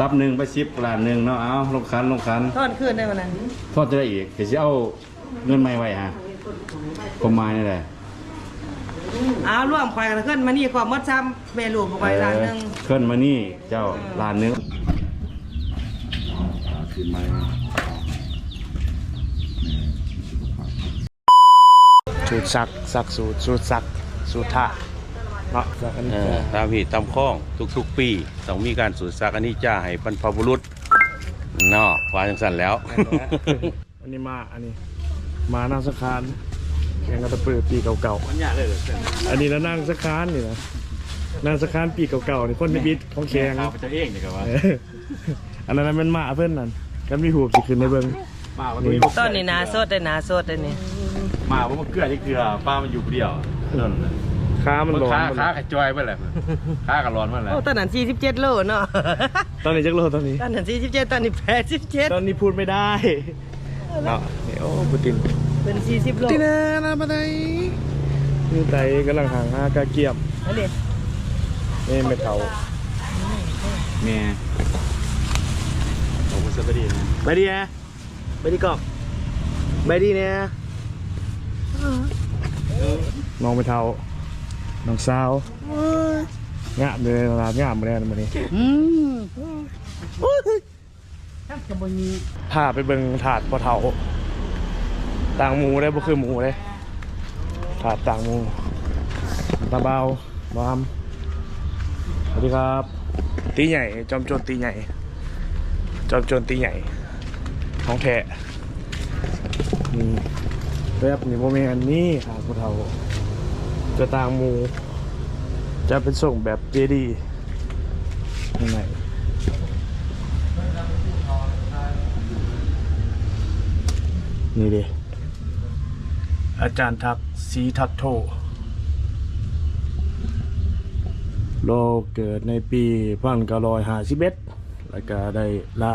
ตับหนึ่งไปซิปล้านหนึ่งเนาะเอาลงคันลงคันทอดคืนได้วันนั้นทอดจะได้อีกเดี๋ยวจะเอาเงินไม่ไว้ฮะผมมานี่แหละเอาร่วมควายกันขึ้นมานี่ความมดซ้ำเมลูกเข้าไปร้านหนึงเออเคลื่อนมานี่เจ้าล้านหนึงขึ้นมาสูตรซักซักสูตรสูตรซักสูตรท่า เนาะซักอันนี้เออตามพี่ตามข้องทุกๆ ปีต้องมีการสูตรซักอันนี้จ้าให้บรรพบุรุษเนาะว่าจังสั่นแล้ว อันนี้มาอันนี้ มานั่งสักคานแกงกระตะปือปีเก่ามันยากเลยเหรอเส้นๆอันนี้แล้วนั่งสักคานนี่นะนั่งสักคานปีเก่าๆนี่คนในบิดของแขง ข้าวไปจะเองนี่ก็ว่าเอออันนั้นมันมาเพื่อนนั่นกันมีหูบสิขึ้นในเบิ้งมาวันนี้ต้นนี่นาสดได้นาสดได้นี่มาเพราะมันเกลือที่เกลือป้ามันอยู่ผู้เดียวนั่นน่ะ ค้ามันร้อนค้าหมดค้ากระจอยไปเลยค้ากระร้อนมาเลยโอ้ตอนนั้น47โลเนาะตอนนี้จักโลตอนนี้ ตอนนั้น47ตอนนี้87ตอนนี้พูดไม่ได้เนาะนี่โอ้บุตินเป็น40โลตินานาบันไดนี่ไตกำลังหางหากาเกียมอันนี้นี่เม็ดเถาแม่ผมสวัสดีนะไปดีนะไปดีกอกไปดีเนี่ยน้องไปเทา น้องสาวงามเลยลาดงามเลยนะมันนี้ถ้าไปเบิ่งถาดพอเทาต่างหมูได้บ่คือหมูเลยถาดต่างหมูตาเบาบามสวัสดีครับ ตีใหญ่ จอมโจรตีใหญ่ จอมโจรตีใหญ่ของแท้นี่แบบนี่โมเมนนี่ครับพวกเรา จะตางมูจะเป็นส่งแบบเจดียังไงนี่ดิอาจารย์ทักสีทัตโทโลกเกิดในปีพันเก้าร้อยห้าสิบเอ็ดแล้วก็ได้ละ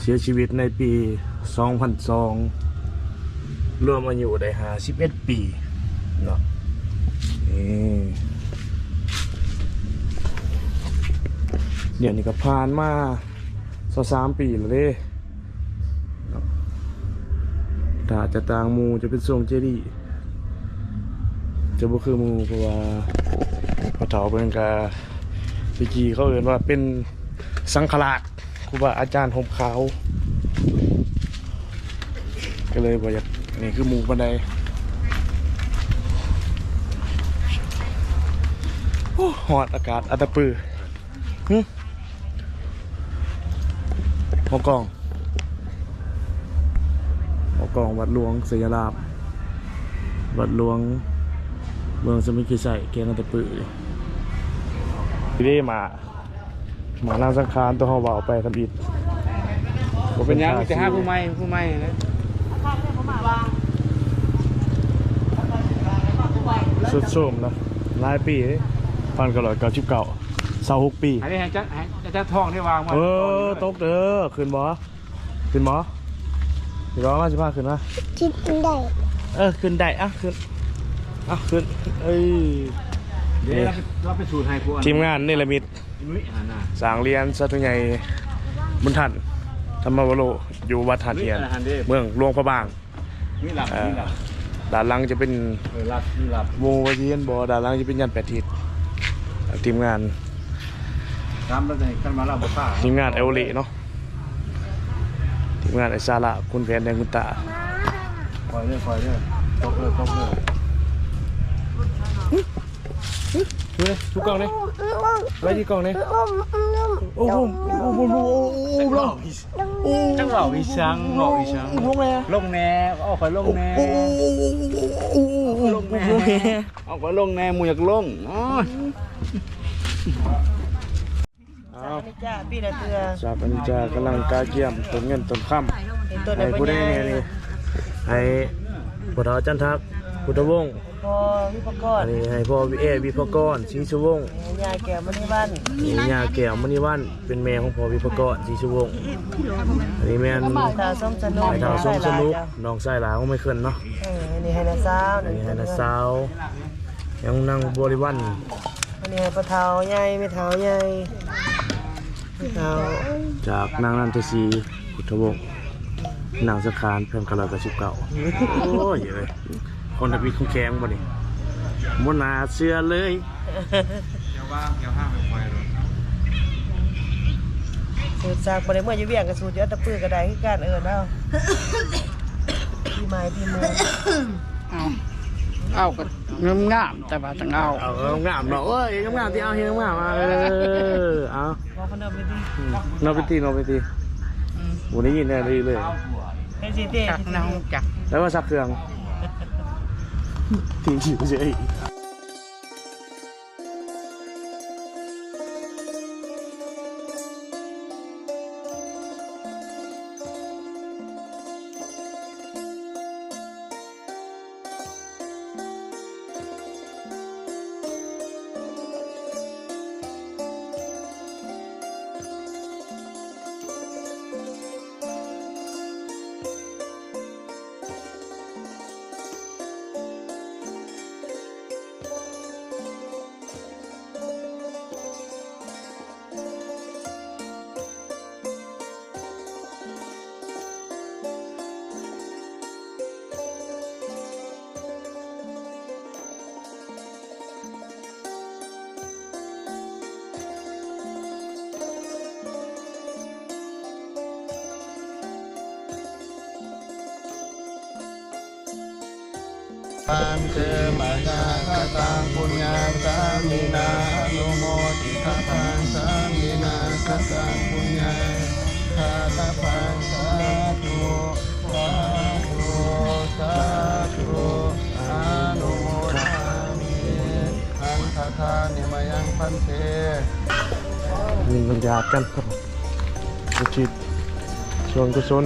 เสียชีวิตในปีสองพันสองรวมอายุได้หาสิเอ็ดปี เดี๋ยวนี้ก็ผ่านมาสสามปีแล้วเด้เนาะถ้าจะต่างมูจะเป็นทรงเจดีย์จะบ่คือมูเพราะว่าพอเถาเพิ่นก็พิจีเขาเอ่นว่าเป็นสังฆราชครูบาอาจารย์ห่มขาว ก็เลยบอกอยากนี่คือมูบันไดโอ้ หอดอากาศอัตตปือหึหมอกองหมอกองวัดหลวงสยามราชวัดหลวงเมืองสมิคิใส่เกณฑ์อันตะปือที่ได้มาหมานาสังคารตัวเขาเบาไปทำอิดผมเป็นยังจะห้าผู้ไม่ผู้ไม่นะสุดโสมนะหลายปี พันกร้อยเก้าสิบเก้าเศร้าหกปีอันนี้แหงจะแหงจะทองที่วางมาเออตกเด้อขึ้นบ่ขึ้นบ่เดี๋ยวร้องมาสิพาขึ้นมาคิดได้เออขึ้นได้อะขึ้นอะขึ้นเอ้ยเดี๋ยวเราไปเราไปสูตรให้พวกทีมงานเนลมิตนุ้ยอ่านน่ะสร้างเรียนสัตุใหญ่บุญทันธรรมวโรอยู่วัดหาดเทียนอาหารเด้เมืองหลวงพระบางนี่หลับเอ่อนี่หลับด้านหลังจะเป็นเออหลับนี่หลับวงวาเทียนบอด้านหลังจะเป็นยันแปดทิศ ทีมงานตามแล้วในขั้นมาเราบอกป้าทีมงานเอลลีเนาะทีมงานไอซาระคุณแผนแดงคุณตาคอยเรื่อยคอยเรื่อยตกเลยตกเลยดูเลยทุกกล้องเลยไว้ที่กล้องเลยโอ้โหโอ้โหโอ้โหโอ้โหลงจังหวะวิชังหล่อวิชังลงเลยลงแน่เอาคอยลงแน่โอ้โหโอ้โหลงแน่เอาคอยลงแน่หมูอยากลงอ๋อเอานี่จ้าปีละเทือจาปัญจากำลังกาเกี่ยมต้นเงินต้นค่ำเป็นต้นให้ในผู้ปัญได้ญาเนี่ยนี่ให้พุทธจันทักพุทธวงศ์พอวิปกรอันณ์นี้ให้พ่อวิเอวิพกรศรีสุวงศ์ยายแก้วมณีวันนี่ยาแก้วมณีวันเป็นแม่ของพ่อวิพกรศรีสุวงศ์อันนี้แม่นตาส้มสนุกไอ้ดาวสมสนุกน้องชายหลานของไม่เคลื่อนเนาะเอออันนี้ให้นาสาวอันนี้ให้นาสาวยังนั่งบริวัน อันนี้ให้ปะเทาใหญ่ไม่เทาใหญ่จากนางนันทศรีพุทธวงศ์นางสคานเพิ่มกระลอกระชิบเก่าโอ้ยเลยคนตะบีคงแข็งบ่นี่มนาเชื่อเลยสูตรจากบ่ได้เมื่ออยู่เวียงกับสูตรเยอะตะปื้อก็ได้คือกันเอิ้นเอาพี่ไม้พี่มือเอา เอาก็งามงามๆแต่ว่าต้องเอาเอาเอางามเนาะเอ้ยงามๆที่เอาเฮ็ดงามๆมาเออเอาบอกคนเดิมเลยดินอไปตีนอไปตีวันนี้ยินได้เลยเลยให้สิเต้ จักน้องจัก แล้วว่าซักเครื่องตีฉิวเฉย ปันเจมายาคตังปุญญาสามินาโนโมติคตังสามินาคตังปุญญาคาตาปังสาธุสาธุสาธุอนุโมทามิอันทธาเนิมยังพันเตมีบรรยากกันครับกุจิตชวนกุศล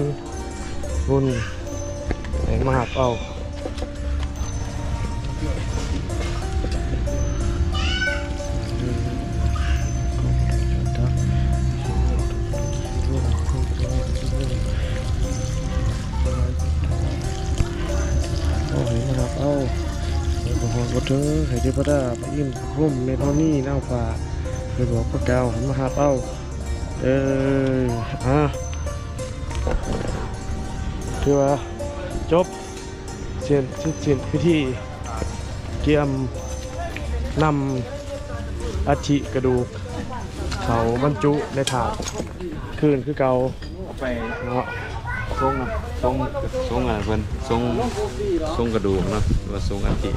บุญในมหาเอา ขอเถอะให้เทพดาพระอินทร์ร่มเมทอนี่นาฟ้าไปบอกพระเจ้าหันมาหาเป้าเอออะถือว่าจบเสียนเสียนพิธีเกียมนำอัฐิกระดูกเขาบรรจุในถาดคืนคือเก่าเนาะ ทรงนะทรงทรงอะไรเพิ่นทรงทรงกระดูกเนาะหรือว่าทรงอัฐิ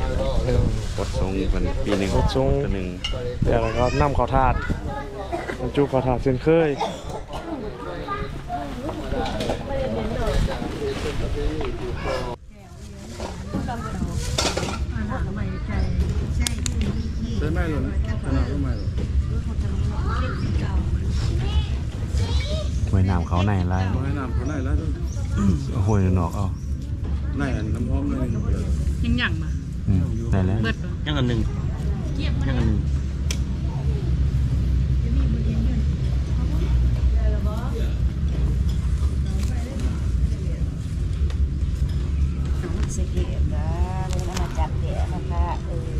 เออกดทรงเพิ่นปีหนึ่งกดทรงตัวหนึ่งเดี๋ยวเราก็นำเขาถาดบรรจุเขาถาดเส้นเคยหวยน้ำเขาในลายให้น้ำเขาได้แล้วหวยนอกเอาได้น้ำหอมเลยยังหยั่งมาอืมได้แล้วเบิดบ่ยังอันหนึ่งยังอันหนึ่งสิเก็บนะมึงเอามาจับเดี๋ยวนะคะเออ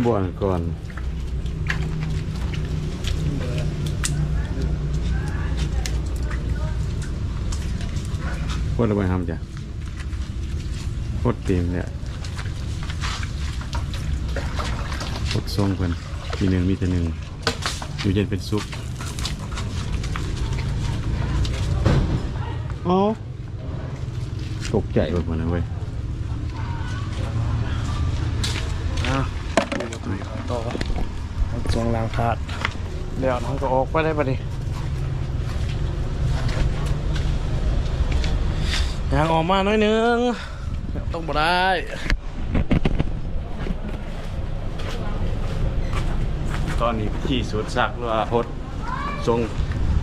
คือบอลก่อนโคตรระบายทำจ้ะโคตรเต็มเนี่ยโคตรทรงเพิ่นทีหนึ่งมีแต่หนึ่งอยู่เย็นเป็นซุปอ๋อตกใจเบิดหมดเลยเว้ย อะต่อ จงล้างถาดเดี๋ยวน้องก็ออกไปได้ปะดิยางออกมาหน่อยหนึง ต้องบ่ได้ตอนนี้ที่สุดซักหรือว่าพดทรง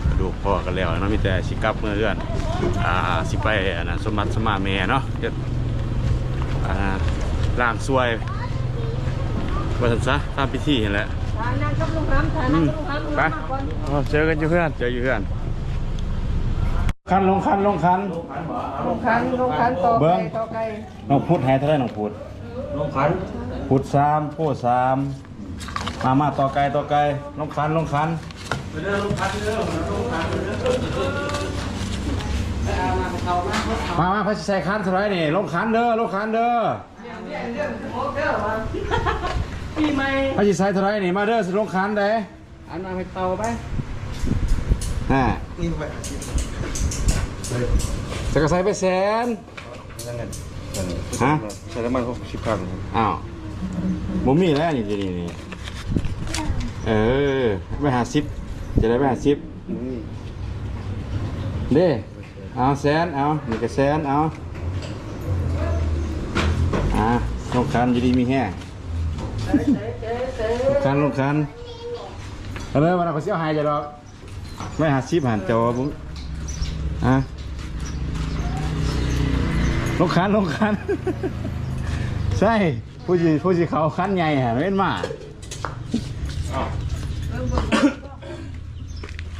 กระดูกพอกันแล้วเนาะมีแต่สิกลับเมื่อเดือนอ่าสิไปอันนั้นสมบัติสมาแม่เนาะเฮ็ดอ่าล่างซวยว่าซั่นซะตามพิธีนั่นแหละ นั่งกับลุงห้ำถ่ายนั่งกับลุงห้ำลุงไปห้ำมาก่อนเอาเจอกันอยู่เพื่อนเจออยู่เพื่อนคันลงคันลงคันลงคันลงคันต่อเบิ่ไก่งต่อไก่น้องพุทธหายเท่าไหรน้องพุทธลงคันพุทธสามโพสามมามาต่อไกลต่อไกลลงคันลงคันมามาพระใส่คันเท่าไหรนี่ลงคันเด้อลงคันเด้อ ปีใหม่พระใส่เท่าไหรนี่มาเด้อสิลงคันเด้อันมาไปเตาไปฮะจะกระใส่ไปแสนฮะใช้น้ำมันหกสิบพันอ้าวบ่มีแล้วนี่นี่นี่เออไปหาซิปจะได้ไปหาซิปเด้เอาแสนเอานี่ก็แสนเอาอ่าลงคันอยู่ดีมีแห้ง ลงคันลงคันเอาเลยวันนั้นเขาเสียหายจะดอกไม่หาซิปหันจอบุ้งอะลงคันลงคันใช่ผู้สิผู้สิเขาคันใหญ่ฮะไม่เป็นมา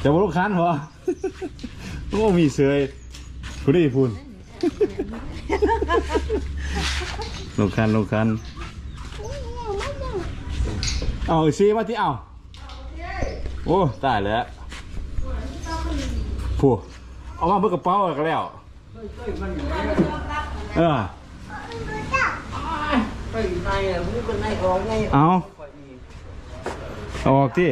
จะบลูกคันพอโอ้มีเสยผู้ด้พูนลงคันลงคัน เอาซีมาที่เอาโอ้ตายแล้วผู้เอามาเพื่อกระเป๋ากันแล้วเออไปในอะเออเอาเอาออกที่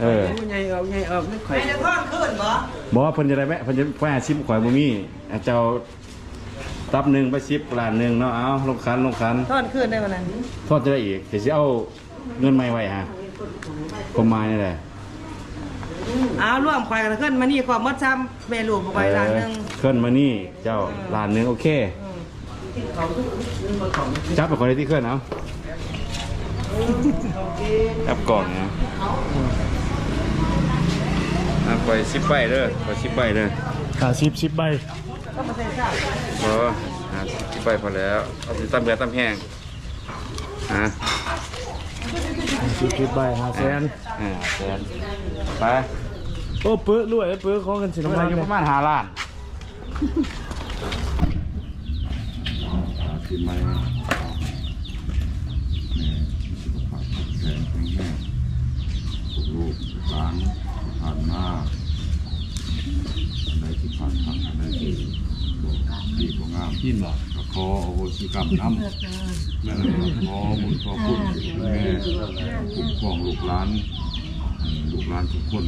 เออไงออกไงออกนึกข่อยจะทอดขึ้นบ่บอกว่าพิ่นจะได้ไหมพิ่นจะแพ้ชิปข่อยบ่มีอ่เจ้าตับหนึ่งไปชิปล้าหนึ่งเนาะเอาลงคันลงคันทอดขึ้นได้วันนั้นทอดจะได้อีกเดี๋ยวสิเอา เงินใหม่ไว้ฮะผมมานี่แหละเอาร่วมข่อยกันขึ้นมานี่ความมดซ้ำแม่ลูกบ่ไปร้านหนึงเออเคลื่อนมานี่เจ้าล้านหนึ่งโอเคจับไปคนที่เคลื่อนเอาจับกล่องนะอะปล่อยชิปไปเด้อปล่อยชิปไปเด้อขาสิบสิบใบพอหาที่ไปพอแล้วเอาสิตั้มเบือตั้มแห้งฮะ สิบสิบใบหาแสนอ่าแสนไปโอ้เปื้อรวยเปื้อของกันสิน้ำน้ำมัมันนอยู่ประมาณหาล้านขึ้นมาสุขภาพแข็งแรงแข็งแรงลูกหลานผ่านมาอันใดที่ผ่านทางอันใดที่ดีกว่างามที่หลักข อโอโหสิกรรมน้ำแม่ขอบุญขอคุณแม่คุ้มครองลูกหลานลูกหลานทุกคน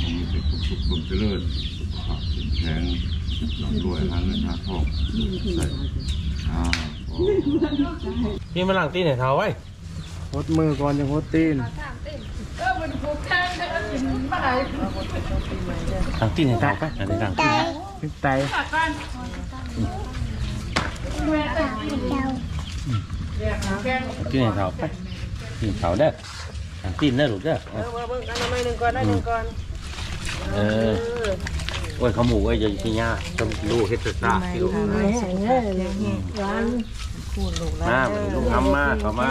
คงมีแต่ความสุขความเจริญสุขภาพแข็งแรงร่ำรวยหาเงินหาทองใส่อ่าขอ พี่มาหลังตีไหนเท้าไว้หดมือก่อนยังหดตีนหลังตีไหนเท้าไปอะไรหลังตีพริกไต ตีไหนเท้าไปตีเท้าเด้อหลังตีนเด้อลูกเด้อเออมาเบิ่งอันนั้นหน่อยหนึงก่อนได้หนึงก่อนเออโอ้ยเขาหมูไอ้ยังที่ย่าต้องลูกเฮ็ดซ่าอยู่มาเหมือนลุงทำมาเขามา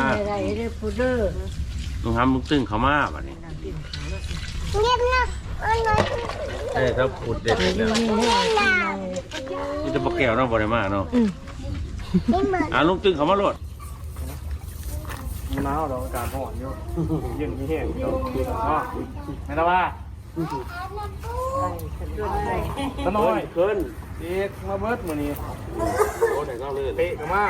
ลุงทำลุงตึ้งเขามาแบบนี้เอ้ยถ้าขุดเด็ดเลยนี่จะปลาแก้วเนาะบ่ได้มาเนาะ อ่าลุงตึ้งเขามาโลดหนาวดอกอากาศร้อนอยู่เย็นมีแห้งอยู่อ๋อไม่ต้องว่าตะน้อยเกินเด็กมาเบิดมื้อนี้โอ้ไหนก็เลยเตะกันมา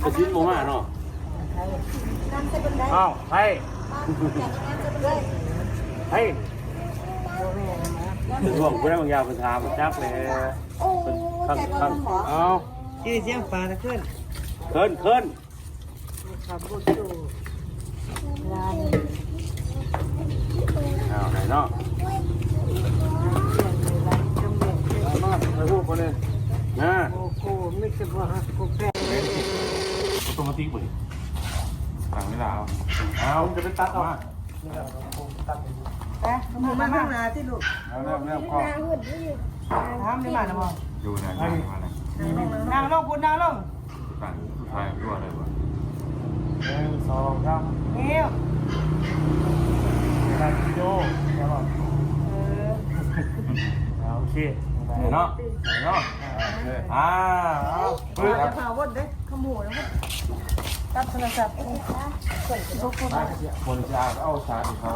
ไปชิ้นโมมาเนาะอ้าวให้ให้ถึงห่วงกูได้บางยาวเป็นทางจักเลยข้างข้างเอาที่เสียงปลาตะขึ้นเคินเคินเอาไหนเนาะเอามาไปพูดคนนี้นะโอ้โหไม่ใช่ว่ากูแก่ออโตเมติกบ่ดิต่างเวลาเอาเอาจะไปตัดออกไปหมูมาข้างหน้าที่ลูกเอาแล้วแล้วก็ทำได้มาแล้วบ่ดูนะมาเลยนางลงคุณนางลงต่างสุดท้ายรั่วเลยบ่หนึ่งสองสามเงี้ยวถ่ายวิดีโอแล้วก็เออเอาโอเคเนาะเนาะอ่าเอาเฮ้ยจะพาวนเด้ขโมยแล้วตัดโทรศัพท์คนจะเอาสารเขา